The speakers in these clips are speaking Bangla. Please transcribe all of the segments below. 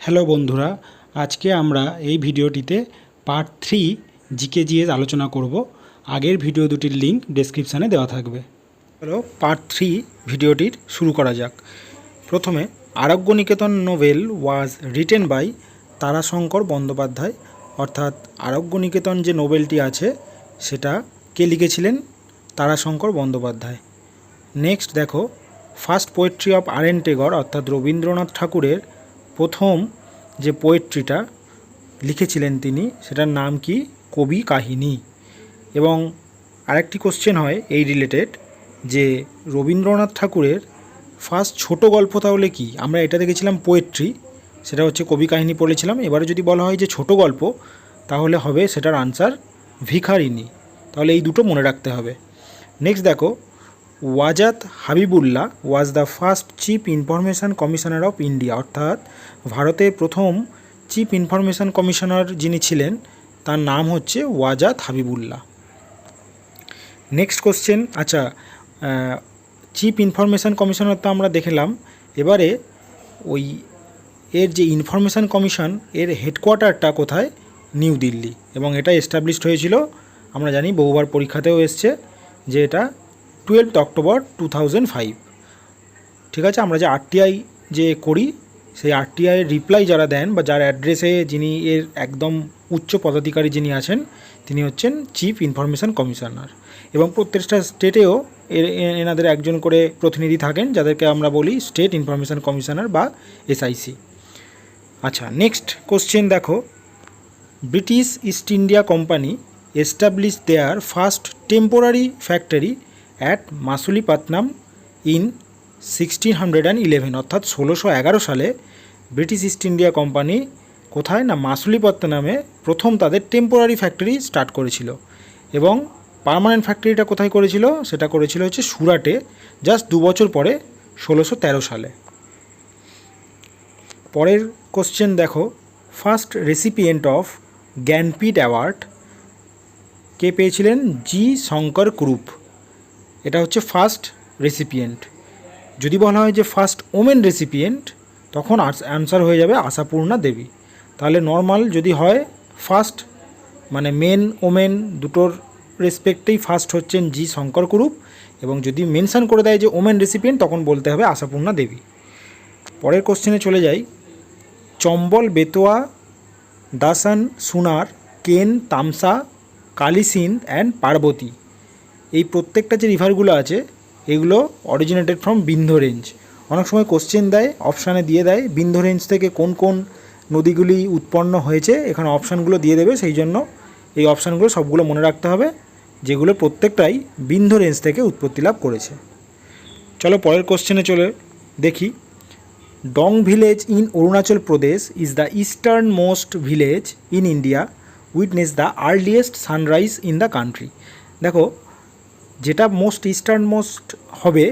হ্যালো বন্ধুরা, আজকে আমরা এই ভিডিওটিতে পার্ট থ্রি জিকে জিএস আলোচনা করব। আগের ভিডিও দুটির লিঙ্ক ডেসক্রিপশানে দেওয়া থাকবে। হ্যালো পার্ট থ্রি ভিডিওটির শুরু করা যাক। প্রথমে Arogya Niketan novel was written by Tarashankar Bandyopadhyay. অর্থাৎ আরোগ্য নিকেতন যে নোবেলটি আছে, সেটা কে লিখেছিলেন? তারাশঙ্কর বন্দ্যোপাধ্যায়। নেক্সট দেখো first poetry of R N Tagore অর্থাৎ রবীন্দ্রনাথ ঠাকুরের প্রথম যে পোয়েট্রিটা লিখেছিলেন তিনি, সেটার নাম কি? কবি কাহিনী। এবং আরেকটি কোশ্চেন হয় এই রিলেটেড যে রবীন্দ্রনাথ ঠাকুরের ফার্স্ট ছোট গল্প তাহলে কি? আমরা এটা দেখেছিলাম পোয়েট্রি সেটা হচ্ছে কবি কাহিনী পড়েছিলাম। এবারে যদি বলা হয় যে ছোট গল্প, তাহলে হবে সেটার আনসার ভিখারিনী তাহলে এই দুটো মনে রাখতে হবে। নেক্সট দেখো Wajahat Habibullah was the first chief information commissioner of India, অর্থাৎ ভারতের প্রথম চিফ ইনফরমেশন কমিশনার যিনি ছিলেন, তার নাম হচ্ছে ওয়াজাত হাবিবুল্লাহ। নেক্সট কোশ্চেন আচ্ছা চিফ ইনফরমেশন কমিশনার তো আমরা দেখলাম, এবারে ওই এর যে ইনফরমেশন কমিশন, এর হেডকোয়ার্টারটা কোথায়? নিউ দিল্লি। এবং এটা এস্টাবলিশড হয়েছিল, আমরা জানি বহুবার পরীক্ষাতেও এসছে, যে এটা twelve October two thousand five ঠিক আছে, আমরা যে আরটিআই যে করি, সেই আরটিআইয়ের রিপ্লাই যারা দেন বা যার অ্যাড্রেসে যিনি এর একদম উচ্চ পদাধিকারী যিনি আছেন, তিনি হচ্ছেন চিফ ইনফরমেশন কমিশনার এবং প্রত্যেকটা স্টেটেও এর এনাদের একজন করে প্রতিনিধি থাকেন, যাদেরকে আমরা বলি স্টেট ইনফরমেশন কমিশনার বা এসআইসি আচ্ছা নেক্সট কোশ্চেন দেখো। British East India company establish their first temporary factory at Masulipatnam in sixteen hundred and eleven অর্থাৎ ষোলোশো এগারো সালে ব্রিটিশ ইস্ট ইন্ডিয়া কোম্পানি কোথায় না মাসুলিপত্তনামে প্রথম তাদের টেম্পোরারি ফ্যাক্টরি স্টার্ট করেছিল। এবং পার্মানেন্ট ফ্যাক্টরিটা কোথায় করেছিল? সেটা করেছিল হচ্ছে সুরাটে জাস্ট দু বছর পরে ষোলোশো তেরো সালে। পরের কোশ্চেন দেখো। First recipient of Jnanpith award কে পেয়েছিলেন জি শঙ্কর গ্রুপ এটা হচ্ছে ফার্স্ট রেসিপিয়েন্ট যদি বলা হয় যে ফার্স্ট ওমেন রেসিপিয়েন্ট তখন অ্যান্সার হয়ে যাবে আশাপূর্ণা দেবী। তাহলে নর্মাল যদি হয় ফার্স্ট মানে মেন ওমেন দুটোর রেসপেক্টেই ফার্স্ট হচ্ছেন জি শঙ্কর গ্রুপ এবং যদি মেনশান করে দেয় যে ওমেন রেসিপিয়েন্ট তখন বলতে হবে আশাপূর্ণা দেবী। পরের কোশ্চেনে চলে যাই। চম্বল, বেতোয়া, দাসান, সুনার, কেন, তামসা কালিসিন অ্যান্ড পার্বতী। এই প্রত্যেকটা যে রিভারগুলো আছে, এগুলো অরিজিনেটেড ফ্রম বিন্ধ্য রেঞ্জ অনেক সময় কোশ্চেন দেয় অপশানে দিয়ে দেয়, বিন্ধ্য রেঞ্জ থেকে কোন কোন নদীগুলি উৎপন্ন হয়েছে, এখানে অপশানগুলো দিয়ে দেবে, সেই জন্য এই অপশানগুলো সবগুলো মনে রাখতে হবে, যেগুলো প্রত্যেকটাই বিন্ধ্য রেঞ্জ থেকে উৎপত্তি লাভ করেছে। চলো পরের কোশ্চেনে চলে দেখি। Dong village in Arunachal Pradesh is the easternmost village in India witness the earliest sunrise in the country দেখো যেটা মোস্ট ইস্টার্ন মোস্ট হবে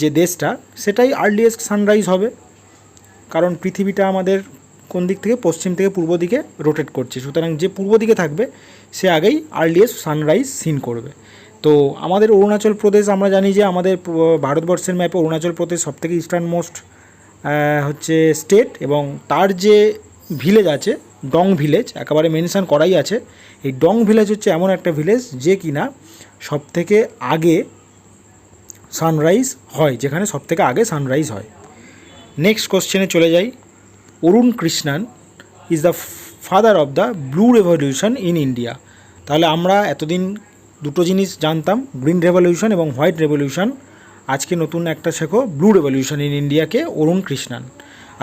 যে দেশটা, সেটাই আর্লিয়েস্ট সানরাইজ হবে। কারণ পৃথিবীটা আমাদের কোন দিক থেকে? পশ্চিম থেকে পূর্ব দিকে রোটেট করছে। সুতরাং যে পূর্ব দিকে থাকবে, সে আগেই আর্লিয়েস্ট সানরাইজ সিন করবে। তো আমাদের অরুণাচল প্রদেশ, আমরা জানি যে আমাদের ভারতবর্ষের ম্যাপে অরুণাচল প্রদেশ সবথেকে ইস্টার্ন মোস্ট হচ্ছে স্টেট এবং তার যে ভিলেজ আছে ডং ভিলেজ, একেবারে মেনশান করাই আছে। এই ডং ভিলেজ হচ্ছে এমন একটা ভিলেজ যে কিনা সবথেকে আগে সানরাইজ হয়, যেখানে সবথেকে আগে সানরাইজ হয়। নেক্সট কোশ্চেনে চলে যাই। Arun Krishnan is the father of the blue revolution in India তাহলে আমরা এতদিন দুটো জিনিস জানতাম গ্রিন রেভলিউশন এবং হোয়াইট রেভলিউশন আজকে নতুন একটা শেখো ব্লু রেভলিউশন ইন ইন্ডিয়াকে অরুণ কৃষ্ণান।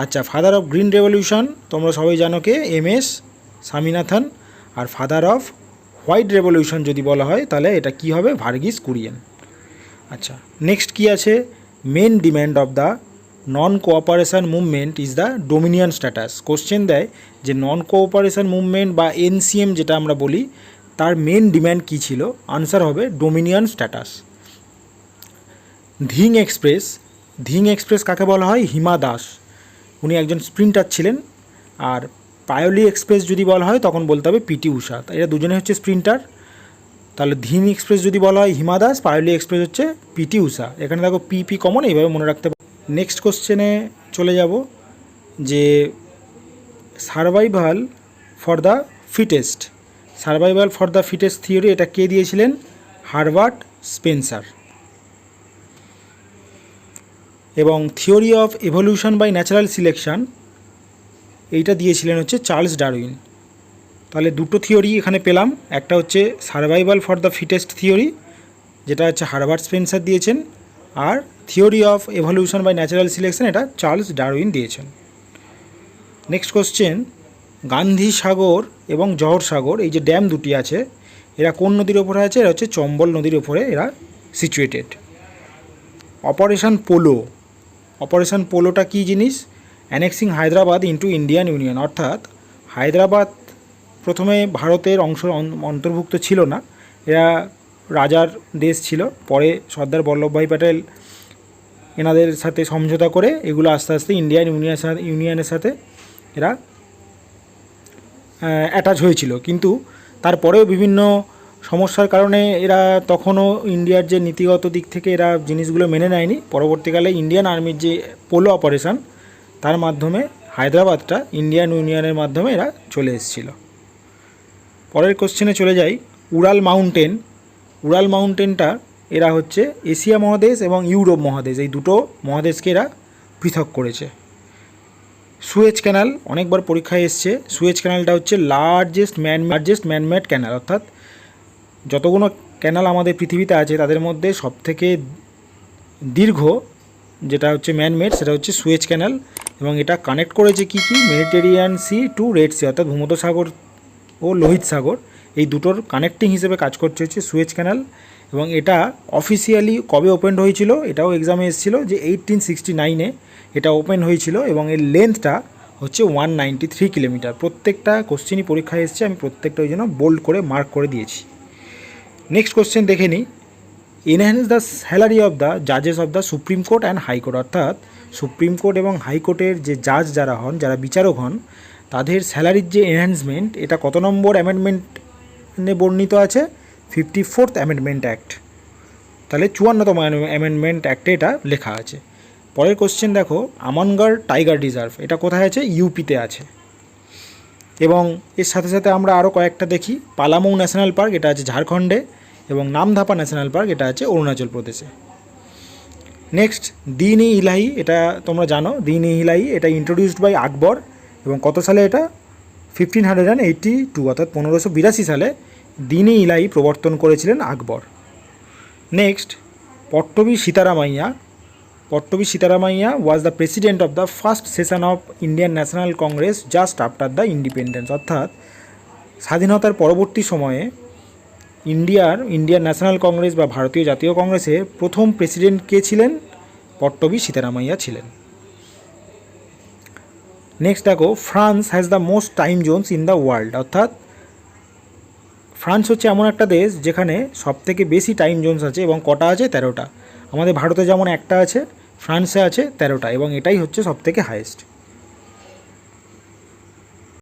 আচ্ছা ফাদার অফ গ্রিন রেভলিউশন তোমরা সবাই জানো কে? M S Swaminathan. R father of white revolution যদি বলা হয়, তাহলে এটা কি হবে? ভার্গিস কুরিয়েন। আচ্ছা নেক্সট কি আছে? Main demand of the non cooperation movement is the dominion status question দেয় যে নন কোঅপারেশন মুভমেন্ট বা এনসিএম যেটা আমরা বলি, তার মেন ডিম্যান্ড কী ছিল? আনসার হবে dominion status Dhing express Dhing express কাকে বলা হয়? হিমা দাস। উনি একজন স্প্রিন্টার ছিলেন, আর পায়োলি এক্সপ্রেস যদি বলা হয়, তখন বলতে হবে পিটি উষা এরা দুজনে হচ্ছে স্প্রিন্টার। তাহলে ধিম এক্সপ্রেস যদি বলা হয়, হিমা দাস, পায়োলি এক্সপ্রেস হচ্ছে পিটি উষা এখানে দেখো পিপি কমন, এইভাবে মনে রাখতে পারো। নেক্সট কোশ্চেনে চলে যাব, যে survival for the fittest survival for the fittest theory এটা কে দিয়েছিলেন? Herbert Spencer. এবং theory of evolution by natural selection, এইটা দিয়েছিলেন হচ্ছে চার্লস ডারউইন। তাহলে দুটো থিওরি এখানে পেলাম, একটা হচ্ছে survival for the fittest theory, যেটা হচ্ছে হারবার্ট স্পেন্সার দিয়েছেন, আর theory of evolution by natural selection, এটা চার্লস ডারউইন দিয়েছেন। নেক্সট কোশ্চেন, গান্ধী সাগর এবং জহর সাগর, এই যে ড্যাম দুটি আছে, এরা কোন নদীর ওপরে আছে? এরা হচ্ছে চম্বল নদীর ওপরে এরা সিচুয়েটেড অপারেশন পোলো অপারেশন পোলোটা কী জিনিস? Annexing Hyderabad into Indian union. অর্থাৎ হায়দ্রাবাদ প্রথমে ভারতের অংশ অন্তর্ভুক্ত ছিল না। এরা রাজার দেশ ছিল। পরে সর্দার বল্লভভাই প্যাটেল এনাদের সাথে সমঝোতা করে এগুলো আস্তে আস্তে ইন্ডিয়ান ইউনিয়নের সাথে ইউনিয়নের সাথে এরা অ্যাটাচ হয়েছিল। কিন্তু তারপরেও বিভিন্ন সমস্যার কারণে এরা তখনও ইন্ডিয়ার যে নীতিগত দিক থেকে এরা জিনিসগুলো মেনে নেয়নি। পরবর্তীকালে ইন্ডিয়ান আর্মির যে পোলো অপারেশন, তার মাধ্যমে হায়দ্রাবাদটা ইন্ডিয়ান ইউনিয়নের মাধ্যমে এরা চলে এসেছিল। পরের কোশ্চেনে চলে যাই, উড়াল মাউন্টেন। উড়াল মাউন্টেনটা এরা হচ্ছে এশিয়া মহাদেশ এবং ইউরোপ মহাদেশ, এই দুটো মহাদেশকে এরা পৃথক করেছে। সুয়েজ ক্যানাল, অনেকবার পরীক্ষায় এসছে। সুয়েজ ক্যানালটা হচ্ছে largest man largest manmade canal অর্থাৎ যতগুলো ক্যানাল আমাদের পৃথিবীতে আছে, তাদের মধ্যে সবথেকে দীর্ঘ, যেটা হচ্ছে ম্যানমেড সেটা হচ্ছে সুয়েজ ক্যানাল এবং এটা কানেক্ট করেছে কি কি? Mediterranean sea to red sea অর্থাৎ ভূমধ্যসাগর ও লোহিত সাগর। এই দুটোর কানেক্টিং হিসেবে কাজ করছে হচ্ছে সুয়েজ ক্যানাল এবং এটা অফিসিয়ালি কবে ওপেন হয়েছিল? এটাও এক্সামে এসেছিল যে এইটিন সিক্সটি নাইনে এটা ওপেন হয়েছিল এবং এর লেন্থটা হচ্ছে ওয়ান নাইনটি থ্রি কিলোমিটার প্রত্যেকটা কোশ্চেনই পরীক্ষায় এসছে, আমি প্রত্যেকটা ওই জন্য বোল্ড করে মার্ক করে দিয়েছি। নেক্সট কোশ্চেন দেখে নিই enhance the salary of the জাজেস of the supreme court and high court অর্থাৎ সুপ্রিম কোর্ট এবং হাইকোর্টের যে জাজ যারা হন, যারা বিচারক হন, তাদের স্যালারির যে এনহ্যান্সমেন্ট এটা কত নম্বর অ্যামেন্ডমেন্টে বর্ণিত আছে? ফিফটি ফোর্থ অ্যামেন্ডমেন্ট অ্যাক্ট তাহলে চুয়ান্নতম অ্যামেন্ডমেন্ট অ্যাক্টে এটা লেখা আছে। পরের কোশ্চেন দেখো আমনগড় টাইগার রিজার্ভ এটা কোথায় আছে? ইউপিতে আছে। এবং এর সাথে সাথে আমরা আরও কয়েকটা দেখি। পালামৌ ন্যাশনাল পার্ক এটা আছে ঝাড়খণ্ডে। এবং নামধাপা ন্যাশনাল পার্ক, এটা আছে অরুণাচল প্রদেশে। নেক্সট দিন ই ইলাহি, এটা তোমরা জানো দিন ই ইলাহি, এটা ইন্ট্রোডিউসড বাই আকবর, এবং কত সালে এটা? Fifteen hundred and eighty two অর্থাৎ পনেরোশো বিরাশি সালে দিন ই ইলাহি প্রবর্তন করেছিলেন Akbar. Next Pattabhi Sitaramayya Pattabhi Sitaramayya was the president of the first session of Indian national congress just after the independence অর্থাৎ স্বাধীনতার পরবর্তী সময়ে ইন্ডিয়ার ইন্ডিয়ান ন্যাশনাল কংগ্রেস বা ভারতীয় জাতীয় কংগ্রেসের প্রথম প্রেসিডেন্ট কে ছিলেন? পট্টবী সীতারামাইয়া ছিলেন। নেক্সট দেখো France has the most time zones in the world অর্থাৎ ফ্রান্স হচ্ছে এমন একটা দেশ যেখানে সবথেকে বেশি টাইম জোনস আছে এবং কটা আছে? তেরোটা। আমাদের ভারতে যেমন একটা আছে ফ্রান্সে আছে তেরোটা এবং এটাই হচ্ছে সবথেকে হায়েস্ট